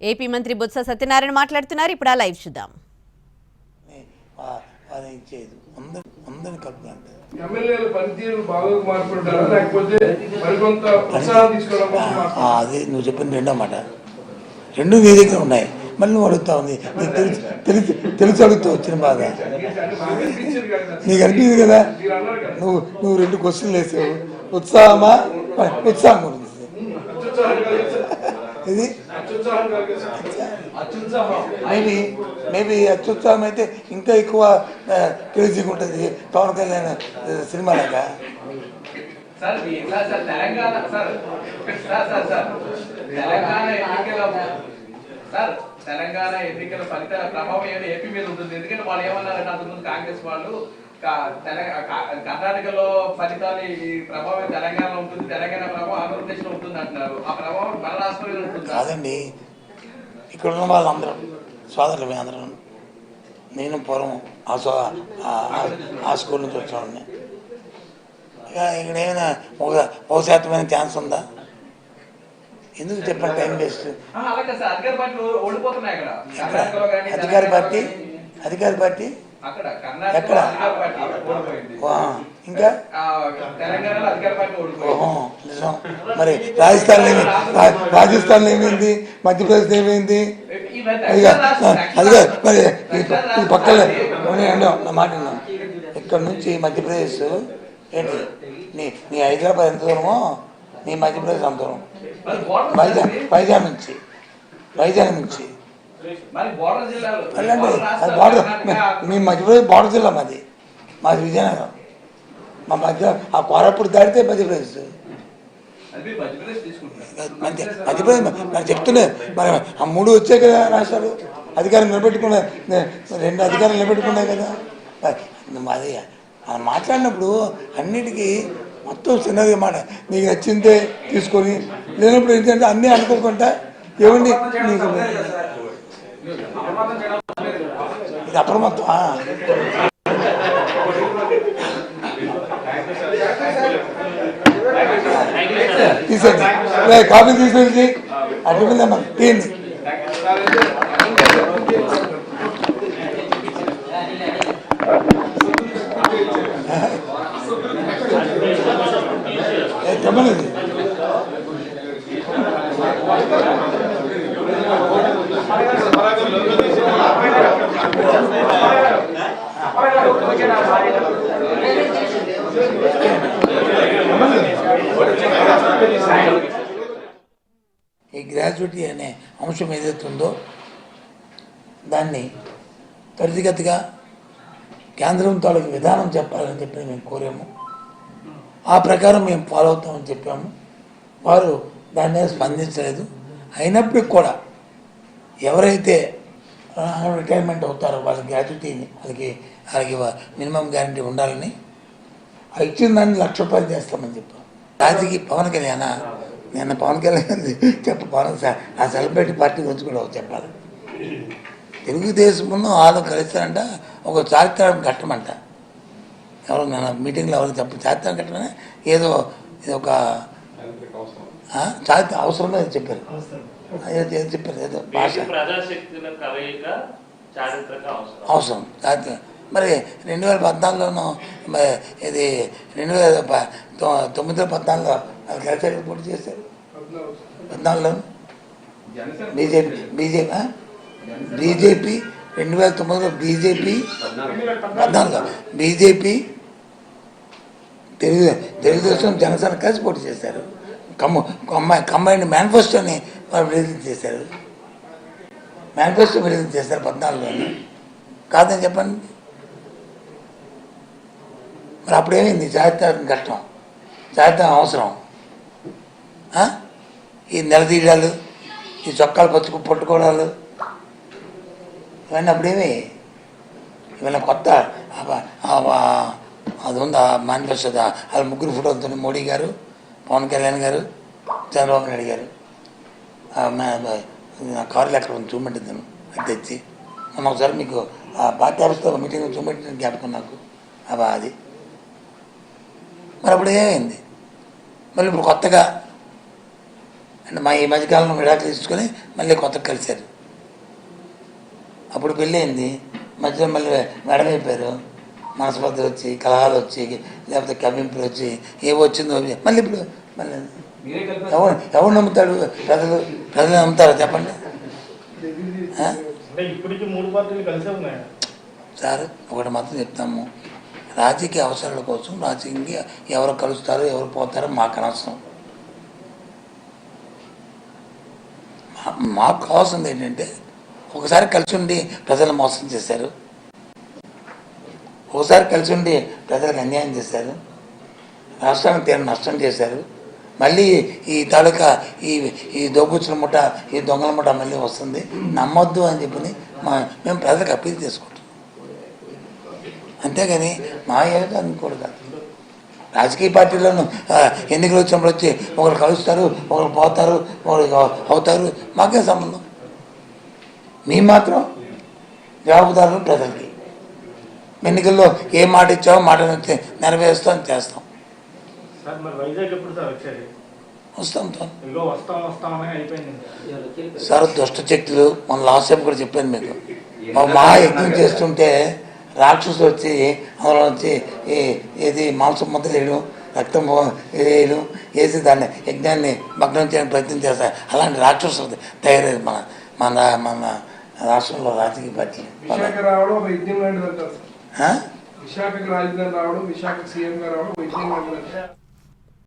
AP మంత్రి బొత్స సత్యనారాయణ మాట్లాడుతున్నారు. ఇప్పుడు ఆ లైవ్ చూద్దాం. అది ఇచ్చేది అందరి అందరిని కలుపుకుంటారు ఎమ్మెల్యేల పనితీరు బాగా మార్పుంటారా? లేకపోతే మరికొంత ఉత్సాహం తీసుకోవడం అది నువ్వు చెప్పిన రెండో మాట. రెండు నీ దగ్గర ఉన్నాయి. మళ్ళీ నువ్వు అడుగుతా ఉంది. నీకు తెలిసి తెలిసి తెలిసి అడుగుతూ వచ్చిన బాధ. నీకు అనిపించింది కదా? మీరు అన్నారు కదా నువ్వు నువ్వు రెండు క్వశ్చన్లు వేసావు. ఉత్సాహమా? ఉత్సాహం గురించి ఇది మేబీ మేబీ అత్యుత్సాహం. అయితే ఇంకా ఎక్కువ క్రేజీగా ఉంటుంది పవన్ కళ్యాణ్ సినిమా లాగా. Sir sir Telangana sir sir sir sir Telangana ఎన్నికల సార్ తెలంగాణ ఎన్నికల ఫలితాల ప్రభావం ఏమైనా ఏపీ మీద ఉంటుంది. ఎందుకంటే వాళ్ళు ఏమన్నారంటే అంతకుముందు కాంగ్రెస్ వాళ్ళు కర్ణాటకలో ఫలితాలు ఈ ప్రభావం తెలంగాణలో ఉంటుంది. తెలంగాణ ప్రభావం ఆంధ్రప్రదేశ్లో ఉంటుంది అంటున్నారు. ఆ ప్రభావం మన రాష్ట్రం మీద ఉంటుంది? కాదండి. ఇక్కడ ఉన్న వాళ్ళందరం సోదరులు అందరం నేను పూర్వం ఆ సో ఆ- స్కూల్ నుంచి వచ్చాను ఇక ఇక్కడ ఏమైనా ఒక ఒక శాతమైన ఛాన్స్ ఉందా? ఎందుకు చెప్పండి టైం వేస్ట్? అధికార పార్టీ అధికార పార్టీ ఎక్కడ? ఇంకా? నిజం. మరి రాజస్థాన్లో ఏమి? రా- రాజస్థాన్లో ఏమైంది? మధ్యప్రదేశ్ ఏమైంది? అదిగా మరి ఈ పక్కన నా మాట. ఇక్కడ నుంచి మధ్యప్రదేశ్ ఏంటి? నీ నీ హైదరాబాద్ ఎంత దూరమో? నీ మధ్యప్రదేశ్ అంత దూరం. వైజాగ్ వైజాగ్ నుంచి. వైజాగ్ నుంచి. వెళ్ళండి బోర్డర్ అది బార్డర్. మీ మధ్యప్రదేశ్ బార్డర్ జిల్లా మాది. మాది విజయనగరం. మా మధ్య ఆ కోరప్పుడు దాటితే మధ్యప్రదేశ్. మీరు మధ్యప్రదేశ్ మరి చెప్తున్నా మరి ఆ మూడు వచ్చాయి కదా రాష్ట్రాలు. అధికారం నిలబెట్టుకున్నా రెండు అధికారులు నిలబెట్టుకున్నాయి కదా. మరి అది మాట్లాడినప్పుడు అన్నిటికీ మొత్తం చిన్నది మాట. నీకు నచ్చిందే తీసుకొని లేనప్పుడు ఏంటంటే అన్నీ అనుకోకుండా ఏమండి? నీకు ఇది అప్రమత్తం తీసేది లే, కాఫీ తీసేది అటు మీద తీయండి. ఏ, ఈ గ్రాడ్యుయేటీ అనే అంశం ఏదైతే ఉందో దాన్ని త్వరితగతిగా కేంద్రం తాలూకు విధానం చెప్పాలని చెప్పి మేము కోరాము. ఆ ప్రకారం మేము ఫాలో అవుతామని చెప్పాము. వారు దాని మీద స్పందించలేదు. అయినప్పటికి కూడా ఎవరైతే రిటైర్మెంట్ అవుతారో. వాళ్ళ గ్రాడ్యుయేటీని వాళ్ళకి వాళ్ళకి మినిమం గ్యారంటీ ఉండాలని. ఆ ఇచ్చిన దాన్ని లక్ష రూపాయలు చేస్తామని చెప్పాం రాజకీయ పవన్ కళ్యాణ్? నిన్న పవన్ కళ్యాణ్ చెప్ప పవన్ ఆ సెలబ్రిటీ పార్టీ గురించి కూడా చెప్పాలి. తెలుగుదేశం వాళ్ళు కలిస్తారంట ఒక చారిత్రక ఘట్టమంట. ఎవరు నేను మీటింగ్లో ఎవరు చెప్ప చారిత్రక ఘట్టమనే? ఏదో ఇది ఒక చారిత్ర అవసరమే చెప్పారు. చెప్పారు ఏదో భాష. దేశ ప్రజాశక్తుల కలయిక చారిత్రక అవసరం. అవసరం. మరి రెండు వేల పద్నాలుగులోనూ మరి ఇది రెండు వేల ప- తొ- తొమ్మిదిలో పద్నాలుగులో కలిసి పోటీ చేశారు? పద్నాలుగులో బీజేపీ బీజేపీ బీజేపీ రెండు వేల తొమ్మిదిలో బీజేపీ పద్నాలుగులో. బీజేపీ తెలుగు తెలుగుదేశం జనసేన కలిసి పోటీ చేశారు. కమ్మ కమ్మ కంబైండ్ మేనిఫెస్టోని వారు విడుదల చేశారు. మేనిఫెస్టో విడుదల చేశారు పద్నాలుగులోనే. కాదని చెప్పండి. మరి అప్పుడేమైంది? జాగ్రత్త కష్టం. జాగ్రత్త అవసరం. ఈ నిలదీయడాలు ఈ చొక్కాలు పచ్చుకు పట్టుకోవడాలు ఇవన్నీ అప్పుడేమి? ఏమైనా కొత్త అది ఉంది ఆ మేనిఫెస్టో వాళ్ళ ముగ్గురు ఫోటోలతో మోడీ గారు పవన్ కళ్యాణ్ గారు చంద్రబాబు నాయుడు గారు. కారులు ఎక్కడ ఉంది చూపెట్టింది అది తెచ్చి. మొన్న ఒకసారి మీకు ఆ పార్టీ ఆఫీస్లో మీటింగ్ చూపెట్టిన జ్ఞాపకం నాకు. అబ్బా అది. మరి అప్పుడు ఏమైంది? మళ్ళీ ఇప్పుడు కొత్తగా అంటే మా ఈ మధ్యకాలంలో విడాకులు తీసుకొని మళ్ళీ కొత్త కలిశారు. అప్పుడు పెళ్ళి అయింది మధ్యలో మళ్ళీ మెడమైపోయారు మనస్పర్ధలు వచ్చి కలహాలు వచ్చి లేకపోతే కవింపులు వచ్చి ఏవో వచ్చిందో అవి. మళ్ళీ ఇప్పుడు మళ్ళీ ఎవరు ఎవరు నమ్ముతాడు ప్రజలు ప్రజలు నమ్ముతారా? చెప్పండి. సార్ ఒకటి మాత్రం చెప్తాము. రాజకీయ అవసరాల కోసం రాజకీయంగా ఎవరు కలుస్తారో ఎవరు పోతారో మాకు అనవసరం. మా- మాకు కావాల్సింది ఏంటంటే ఒకసారి కలిసి ఉండి ప్రజలను మోసం చేశారు. ఒకసారి కలిసి ఉండి ప్రజలకు అన్యాయం చేశారు. రాష్ట్రానికి తీరం నష్టం చేశారు. మళ్ళీ ఈ తాలూకా ఈ ఈ దోపుచ్చిన ముఠ ఈ దొంగల ముఠ మళ్ళీ వస్తుంది. నమ్మొద్దు అని చెప్పి మా మేము ప్రజలకు అప్పీల్ చేసుకుంటాం. అంతేగాని మా ఏదో అనుకోడు కాదు. రాజకీయ పార్టీలను ఎన్నికలు వచ్చినప్పుడు వచ్చి ఒకరు కలుస్తారు ఒకరు పోతారు ఒకరు అవుతారు మాకే సంబంధం? మేము మాత్రం జవాబుదారులు ప్రజలకి. ఎన్నికల్లో ఏ మాట ఇచ్చామో మాట నెరవేరుస్తాం చేస్తాం. సార్ మరి వైజాగ్ ఎప్పుడు సార్ వచ్చేది వస్తాం తో. ఇదిగో వస్తాం వస్తామని అయిపోయింది. సార్ దుష్ట శక్తులు మన లాస్ట్ టైం కూడా చెప్పాను మీకు. మా మహా యజ్ఞం చేస్తుంటే రాక్షసులు వచ్చి అందులో వచ్చి ఏది మాంసం ముద్ర వేయడం రక్తం వేయడం వేసి దాన్ని యజ్ఞాన్ని భగ్నం చేయడానికి ప్రయత్నం చేస్తారు అలాంటి రాక్షసులు తయారయ్యారు మన మన మన రాష్ట్రంలో రాజకీయ ఆ? విశాఖకి రాజధాని రావడం విశాఖ సీఎం గా రావడం